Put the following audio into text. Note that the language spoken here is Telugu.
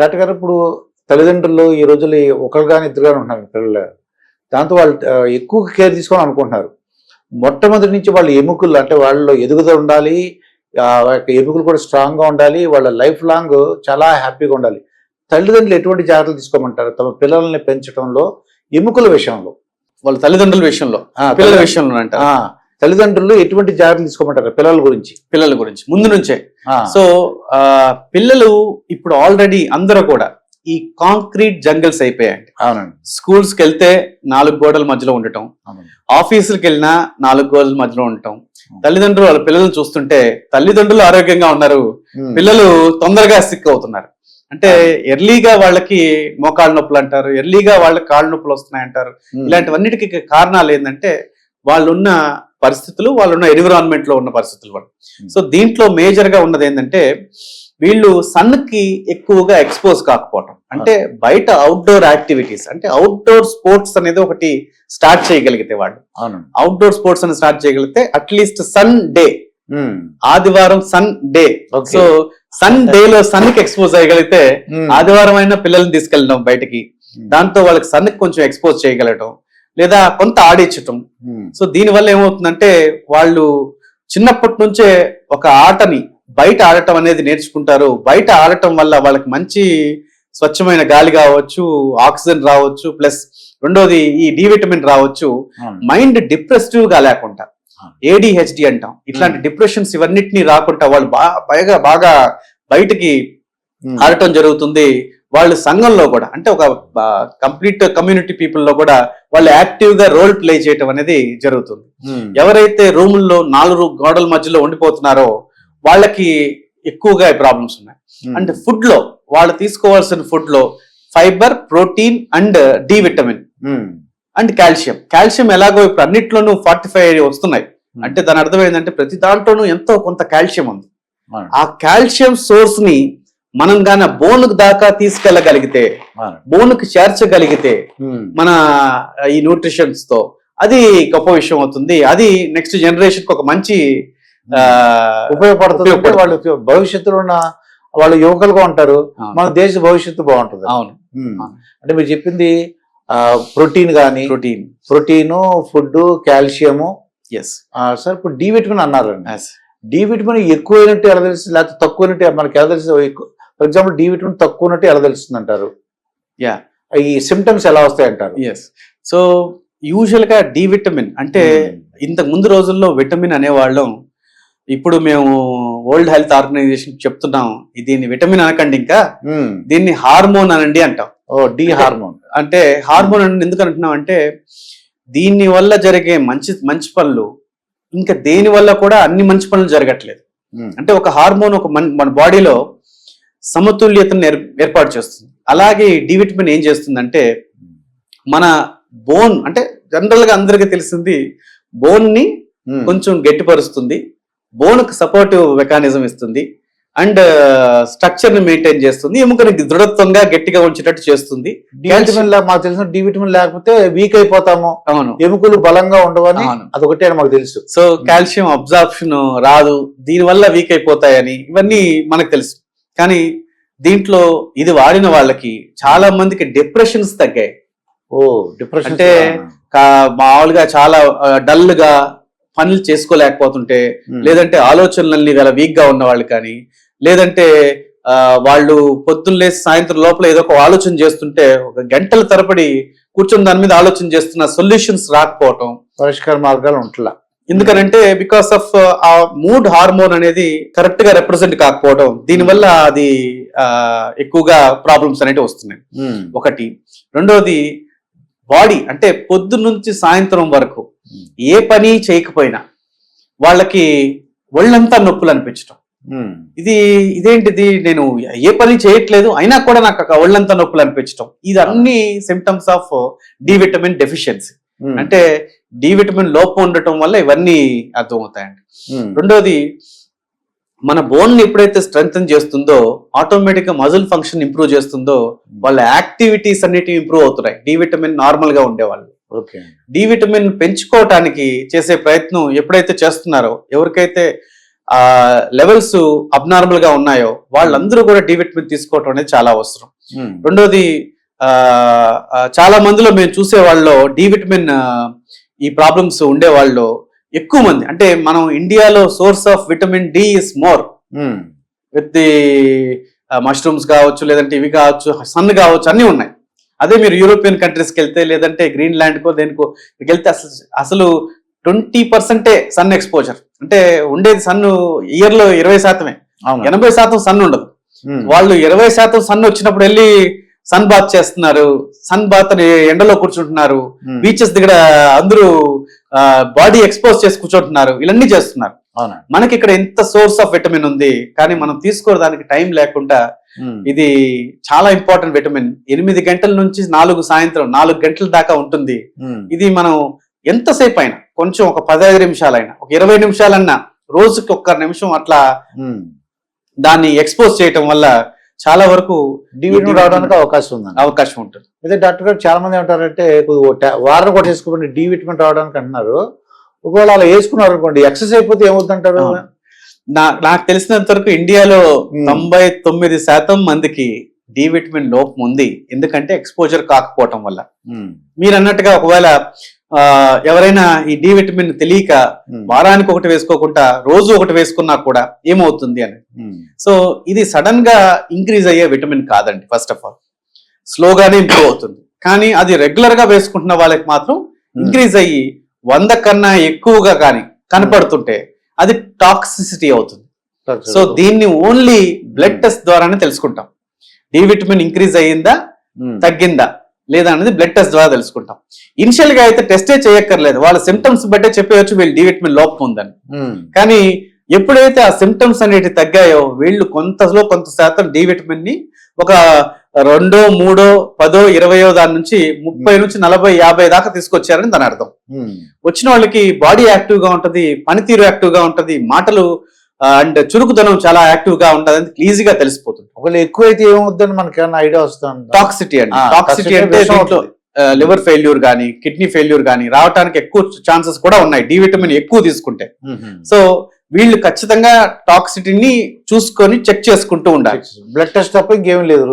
డాక్టర్ గారు ఇప్పుడు తల్లిదండ్రులు ఈ రోజుల్లో ఒకరు కానీ ఇద్దరు కానీ ఉంటున్నారు పిల్లలు. దాంతో వాళ్ళు ఎక్కువ కేర్ తీసుకోవాలి అనుకుంటున్నారు. మొట్టమొదటి నుంచి వాళ్ళు ఎముకలు అంటే వాళ్ళలో ఎదుగుదల ఉండాలి ఎముకలు కూడా స్ట్రాంగ్గా ఉండాలి వాళ్ళ లైఫ్ లాంగ్ చాలా హ్యాపీగా ఉండాలి. తల్లిదండ్రులు ఎటువంటి జాగ్రత్తలు తీసుకోమంటారు? తమ పిల్లల్ని పెంచడంలో ఎముకల విషయంలో. వాళ్ళ తల్లిదండ్రుల విషయంలో. పిల్లల విషయంలో అంట ఆ, తల్లిదండ్రులు ఎటువంటి జాగ్రత్తలు తీసుకోమంటారు పిల్లల గురించి? పిల్లల గురించి. ముందు నుంచే. సో పిల్లలు ఇప్పుడు ఆల్రెడీ అందరూ కూడా ఈ కాంక్రీట్ జంగల్స్ అయిపోయాయండి. అవునండి. స్కూల్స్కి వెళ్తే నాలుగు గోడల మధ్యలో ఉండటం. ఆఫీసులకు వెళ్ళినా నాలుగు గోడల మధ్యలో ఉండటం. తల్లిదండ్రులు వాళ్ళ పిల్లల్ని చూస్తుంటే తల్లిదండ్రులు ఆరోగ్యంగా ఉన్నారు. పిల్లలు తొందరగా సిక్ అవుతున్నారు. అంటే ఎర్లీగా వాళ్ళకి మోకాళ్ళ నొప్పులు అంటారు ఎర్లీగా వాళ్ళకి కాళ్ళ నొప్పులు వస్తున్నాయి అంటారు. ఇలాంటివన్నిటికీ కారణాలు ఏంటంటే వాళ్ళున్న పరిస్థితులు వాళ్ళున్న ఎన్విరాన్మెంట్లో ఉన్న పరిస్థితులు వాళ్ళు. సో దీంట్లో మేజర్గా ఉన్నది ఏంటంటే వీళ్ళు సన్కి ఎక్కువగా ఎక్స్పోజ్ కాకపోవటం. అంటే బయట అవుట్డోర్ యాక్టివిటీస్ అంటే అవుట్డోర్ స్పోర్ట్స్ అనేది ఒకటి స్టార్ట్ చేయగలిగితే వాళ్ళు. అవుట్డోర్ స్పోర్ట్స్ అని స్టార్ట్ చేయగలిగితే అట్లీస్ట్ సన్ డే. ఆదివారం Sunday. So Sunday లో సన్కి ఎక్స్పోజ్ అయ్యగలిగితే ఉమ్. ఆదివారం అయినా పిల్లల్ని తీసుకెళ్ళడం బయటికి. దాంతో వాళ్ళకి సన్కి కొంచెం ఎక్స్పోజ్ చేయగలగటం లేదా కొంత ఆడించటం ఉమ్. సో దీని వల్ల ఏమవుతుందంటే వాళ్ళు చిన్నప్పటి నుంచే ఒక ఆటని బయట ఆడటం అనేది నేర్చుకుంటారు బయట ఆడటం వల్ల వాళ్ళకి మంచి స్వచ్ఛమైన గాలి కావచ్చు ఆక్సిజన్ రావచ్చు ప్లస్ రెండోది ఈ డి విటమిన్ రావచ్చు. మైండ్ డిప్రెసివ్గా లేకుండా. ఏడిహెచ్డి అంటాం ఇట్లాంటి డిప్రెషన్స్ ఇవన్నిటిని రాకుండా వాళ్ళు బాగా బాగా బయటికి ఉమ్. ఆడటం జరుగుతుంది వాళ్ళు సంఘంలో కూడా అంటే ఒక కంప్లీట్ కమ్యూనిటీ పీపుల్లో కూడా వాళ్ళు యాక్టివ్గా రోల్ ప్లే చేయటం అనేది జరుగుతుంది ఉమ్. ఎవరైతే రూముల్లో నాలుగు గోడల మధ్యలో ఉండిపోతున్నారో వాళ్ళకి ఎక్కువగా ప్రాబ్లమ్స్ ఉన్నాయి ఉమ్. అంటే ఫుడ్లో వాళ్ళు తీసుకోవాల్సిన ఫుడ్లో fibre protein and D vitamin um. And calcium calcium ఎలాగో ఇప్పుడు అన్నిట్లోనూ ఫార్టీ ఫైవ్ వస్తున్నాయి అంటే దాని అర్థం ఏంటంటే ప్రతి దాంట్లోనూ ఎంతో కొంత కాల్షియం ఉంది. ఆ కాల్షియం సోర్స్ని మనం గాన బోన్ దాకా తీసుకెళ్ళగలిగితే అవును. బోన్కి చేర్చగలిగితే. మన ఈ న్యూట్రిషన్స్తో అది గొప్ప విషయం అవుతుంది. అది నెక్స్ట్ జనరేషన్కి ఒక మంచి ఉపయోగపడుతుంది. వాళ్ళు భవిష్యత్తులో ఉన్న వాళ్ళు యువకులుగా ఉంటారు. మన దేశ భవిష్యత్తు బాగుంటుంది. అవును. అంటే మీరు చెప్పింది ప్రోటీన్ కానీ protein. Protein food calcium. Yes sir ఇప్పుడు డి విటమిన్ అన్నారండి. డి విటమిన్ ఎక్కువైనట్టు ఎలా తెలుస్తుంది? లేకపోతే తక్కువైనట్టు మనకి ఎలా తెలుస్తుంది? ఫర్ ఎగ్జాంపుల్ డి విటమిన్ తక్కువ ఉన్నట్టు ఎలా తెలుస్తుంది అంటారు యా ఈ సిమ్టమ్స్ ఎలా వస్తాయి అంటారు ఎస్ సో యూజువల్గా డి విటమిన్ అంటే Hmm. ఇంతకు ముందు రోజుల్లో విటమిన్ అనేవాళ్ళం. ఇప్పుడు మేము వరల్డ్ హెల్త్ ఆర్గనైజేషన్ చెప్తున్నాం దీన్ని విటమిన్ అనకండి ఇంకా. ఉమ్. దీన్ని హార్మోన్ అనండి అంటాం. ఓ డి హార్మోన్ అంటే హార్మోన్ అని ఎందుకు అంటున్నాం అంటే దీని వల్ల జరిగే మంచి మంచి పనులు ఇంకా దేని వల్ల కూడా అన్ని మంచి పనులు జరగట్లేదు. ఉమ్. అంటే ఒక హార్మోన్ ఒక మన మన బాడీలో సమతుల్యతను ఏర్- ఏర్పాటు చేస్తుంది. అలాగే డి విటమిన్ ఏం చేస్తుందంటే మన బోన్ అంటే జనరల్గా అందరికీ తెలిసింది బోన్ని ఉమ్. కొంచెం గట్టిపరుస్తుంది బోన్కు సపోర్టివ్ మెకానిజం ఇస్తుంది అండ్ స్ట్రక్చర్ని మెయింటైన్ చేస్తుంది ఎముకని దృఢత్వంగా గట్టిగా ఉంచేటట్టు చేస్తుంది. డి విటమిన్ లా- మాకు తెలిసిన డి విటమిన్ లేకపోతే వీక్ అయిపోతాము. అవును. ఎముకలు బలంగా ఉండవని. అదొకటే అని మాకు తెలుసు. సో కాల్షియం అబ్జార్ప్షన్ రాదు దీని వల్ల వీక్ అయిపోతాయని ఇవన్నీ మనకు తెలుసు. కానీ దీంట్లో ఇది వాడిన వాళ్ళకి చాలా మందికి డిప్రెషన్స్ తగ్గాయి. ఓ డిప్రెషన్ అంటే మామూలుగా చాలా డల్గా పనులు చేసుకోలేకపోతుంటే లేదంటే ఆలోచనలన్నీ గల వీక్గా ఉన్న వాళ్ళు కానీ లేదంటే ఆ, వాళ్ళు పొద్దున్న లేసి సాయంత్రం లోపల ఏదో ఒక ఆలోచన చేస్తుంటే ఒక గంటల తరబడి కూర్చొని దాని మీద ఆలోచన చేస్తున్న సొల్యూషన్స్ రాకపోవటం. పరిష్కార మార్గాలు ఉంటలా. ఎందుకనంటే బికాస్ ఆఫ్ ఆ మూడ్ హార్మోన్ అనేది కరెక్ట్గా రిప్రజెంట్ కాకపోవడం దీనివల్ల అది ఆ, ఎక్కువగా ప్రాబ్లమ్స్ అనేవి వస్తున్నాయి. ఉమ్. ఒకటి. రెండోది బాడీ అంటే పొద్దు నుంచి సాయంత్రం వరకు ఏ పని చేయకపోయినా వాళ్ళకి ఒళ్ళంతా నొప్పులు అనిపించడం. ఇది ఇదేంటిది? నేను ఏ పని చేయట్లేదు అయినా కూడా నాకు ఒళ్ళంతా నొప్పులు అనిపించడం ఇది అన్ని symptoms of D vitamin deficiency. అంటే డి విటమిన్ లోపం ఉండటం వల్ల ఇవన్నీ అర్థమవుతాయండి. రెండోది మన బోన్ని ఎప్పుడైతే స్ట్రెంగ్ చేస్తుందో ఆటోమేటిక్గా మజిల్ ఫంక్షన్ ఇంప్రూవ్ చేస్తుందో వాళ్ళ యాక్టివిటీస్ అన్నిటి ఇంప్రూవ్ అవుతున్నాయి. డి విటమిన్ నార్మల్గా ఉండేవాళ్ళు డి విటమిన్ పెంచుకోవటానికి చేసే ప్రయత్నం ఎప్పుడైతే చేస్తున్నారో ఎవరికైతే ఆ లెవెల్స్ అబ్నార్మల్గా ఉన్నాయో వాళ్ళందరూ కూడా డి విటమిన్ తీసుకోవటం అనేది చాలా అవసరం. రెండోది చాలా మందిలో మేము చూసే వాళ్ళలో డి విటమిన్ ఈ ప్రాబ్లమ్స్ ఉండే వాళ్ళు ఎక్కువ మంది. అంటే మనం ఇండియాలో source of vitamin D is more. With the mushrooms కావచ్చు లేదంటే ఇవి కావచ్చు సన్ కావచ్చు అన్నీ ఉన్నాయి. అదే మీరు యూరోపియన్ కంట్రీస్కి వెళ్తే లేదంటే గ్రీన్ ల్యాండ్కో దేనికో వెళ్తే అసలు అసలు ట్వంటీ పర్సెంటే సన్ ఎక్స్పోజర్ అంటే ఉండేది సన్ ఇయర్లో ఇరవై శాతమే. ఎనభై శాతం సన్ ఉండదు. ఉమ్. వాళ్ళు ఇరవై శాతం సన్ వచ్చినప్పుడు వెళ్ళి సన్ బాత్ చేస్తున్నారు సన్ బాత్ అని ఎండలో కూర్చుంటున్నారు. బీచెస్ దగ్గర అందరూ బాడీ ఎక్స్పోజ్ చేసి కూర్చుంటున్నారు ఇవన్నీ చేస్తున్నారు మనకి ఇక్కడ ఎంత సోర్స్ ఆఫ్ విటమిన్ ఉంది కానీ మనం తీసుకోవడానికి టైం లేకుండా. ఇది చాలా ఇంపార్టెంట్ విటమిన్ ఎనిమిది గంటల నుంచి నాలుగు సాయంత్రం నాలుగు గంటల దాకా ఉంటుంది. ఇది మనం ఎంతసేపు అయినా కొంచెం ఒక పదహైదు నిమిషాలైనా ఒక ఇరవై నిమిషాలన్నా రోజుకి ఒక్క నిమిషం అట్లా. దాన్ని ఎక్స్పోజ్ చేయటం వల్ల చాలా వరకు డి విటమిన్ రావడానికి అవకాశం ఉందండి అవకాశం ఉంటుంది అయితే డాక్టర్ గారు చాలా మంది ఏమంటారంటే వారం కూడా వేసుకోండి డి విటమిన్ రావడానికి అంటున్నారు ఒకవేళ అలా వేసుకున్నారు అనుకోండి ఎక్సెస్ అయిపోతే ఏమవుతుంటారు. నా నాకు తెలిసినంత వరకు ఇండియాలో. తొంభై తొమ్మిది శాతం మందికి డి విటమిన్ లోపం ఉంది ఎందుకంటే ఎక్స్పోజర్ కాకపోవటం వల్ల. మీరు అన్నట్టుగా ఒకవేళ ఎవరైనా ఈ డి విటమిన్ తెలియక. వారానికి ఒకటి వేసుకోకుండా రోజు ఒకటి వేసుకున్నా కూడా ఏమవుతుంది అని. సో ఇది సడన్గా ఇంక్రీజ్ అయ్యే విటమిన్ కాదండి ఫస్ట్ ఆఫ్ ఆల్. స్లోగానే ఇంప్రూవ్ అవుతుంది. కానీ అది రెగ్యులర్గా వేసుకుంటున్న వాళ్ళకి మాత్రం ఇంక్రీజ్ అయ్యి వంద కన్నా ఎక్కువగా కానీ కనపడుతుంటే అది టాక్సిసిటీ అవుతుంది. సో దీన్ని ఓన్లీ బ్లడ్ టెస్ట్ ద్వారానే తెలుసుకుంటాం. డి విటమిన్ ఇంక్రీజ్ అయ్యిందా. తగ్గిందా? లేదా అనేది బ్లడ్ టెస్ట్ ద్వారా తెలుసుకుంటాం. ఇనిషియల్గా అయితే టెస్టే చేయక్కర్లేదు. వాళ్ళ సిమ్టమ్స్ బట్టే చెప్పవచ్చు వీళ్ళు డి విటమిన్ లోపం ఉందని. ఉమ్. కానీ ఎప్పుడైతే ఆ సిమ్టమ్స్ అనేవి తగ్గాయో వీళ్ళు కొంతలో కొంత శాతం డి విటమిన్ని ఒక రెండో మూడో పదో ఇరవయో దాని నుంచి ముప్పై నుంచి నలభై యాభై దాకా తీసుకొచ్చారని దాని అర్థం. ఉమ్. వచ్చిన వాళ్ళకి బాడీ యాక్టివ్గా ఉంటది పనితీరు యాక్టివ్గా ఉంటది మాటలు అండ్ చురుకుదనం చాలా యాక్టివ్గా ఉంటది ఈజీగా తెలిసిపోతుంది. ఒకవేళ ఎక్కువ అయితే ఏమవుద్దని మనకి ఏమైనా ఐడియా వస్తుంది? టాక్సిటీ అండి. టాక్సిటీ అంటే. లివర్ ఫెయిల్యూర్ కానీ కిడ్నీ ఫెయిల్యూర్ కానీ రావడానికి ఎక్కువ ఛాన్సెస్ కూడా ఉన్నాయి. డి విటమిన్ ఎక్కువ తీసుకుంటే. సో వీళ్ళు ఖచ్చితంగా టాక్సిటీని చూసుకొని చెక్ చేసుకుంటూ ఉండాలి. బ్లడ్ టెస్ట్ తప్ప ఇంకేం లేదు.